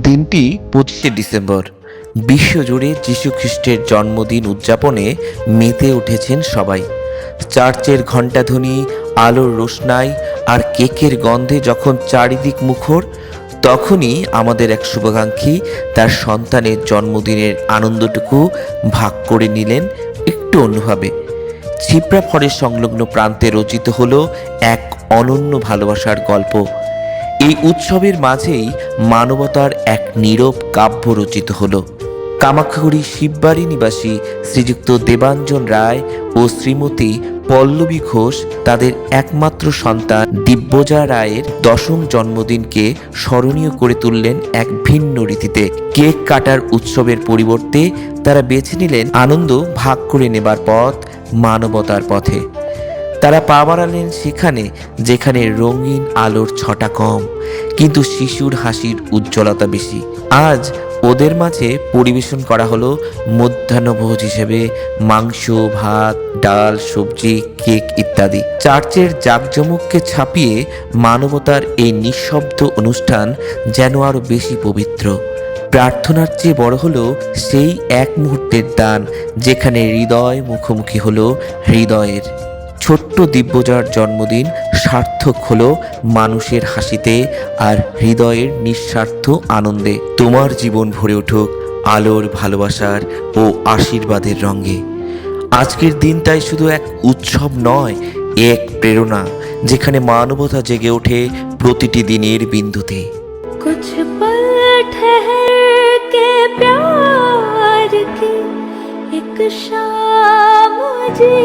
দিনটি পঁচিশে ডিসেম্বর। বিশ্বজুড়ে যীশু খ্রিস্টের জন্মদিন উদযাপনে মেতে উঠেছেন সবাই। চার্চের ঘণ্টাধ্বনি, আলোর রোশনাই আর কেকের গন্ধে যখন চারিদিক মুখর, তখনই আমাদের এক শুভাকাঙ্ক্ষী তার সন্তানের জন্মদিনের আনন্দটুকু ভাগ করে নিলেন একটু অন্যভাবে। ছিপ্রা ফরের সংলগ্ন প্রান্তে রচিত হলো এক অনন্য ভালোবাসার গল্প। এই উৎসবের মাঝেই মানবতার এক নীরব কাব্য রচিত হল। কামাখ্যাগুড়ি শিববাড়ি নিবাসী শ্রীযুক্ত দেবাঞ্জন রায় ও শ্রীমতী পল্লবী ঘোষ তাদের একমাত্র সন্তান দিব্যজা রায়ের দশম জন্মদিনকে স্মরণীয় করে তুললেন এক ভিন্ন রীতিতে। কেক কাটার উৎসবের পরিবর্তে তারা বেছে নিলেন আনন্দ ভাগ করে নেবার পথ মানবতার পথে। তারা পা বাড়ালেন সেখানে, যেখানে রঙিন আলোর ছটা কম, কিন্তু শিশুর হাসির উজ্জ্বলতা বেশি। আজ ওদের মাঝে পরিবেশন করা হলো মধ্যাহ্নভোজ হিসেবে মাংস, ভাত, ডাল, সবজি, কেক ইত্যাদি। চার্চের জাঁকজমককে ছাপিয়ে মানবতার এই নিঃশব্দ অনুষ্ঠান যেন আরও বেশি পবিত্র। প্রার্থনার চেয়ে বড় হলো সেই এক মুহূর্তের দান, যেখানে হৃদয় মুখোমুখি হলো হৃদয়ের। ছোট্ট দিব্যজার জন্মদিন সার্থক হলো মানুষের হাসিতে আর হৃদয়ের নিঃস্বার্থ আনন্দে তোমার জীবন ভরে উঠুক আলোর ভালোবাসার ও আশীর্বাদের রঙে আজকের দিনটাই শুধু এক উৎসব নয় এক প্রেরণা যেখানে মানবতা জেগে ওঠে প্রতিটি দিনের বিন্দুতে कुछ पल ठहर के प्यार की एक शाम जी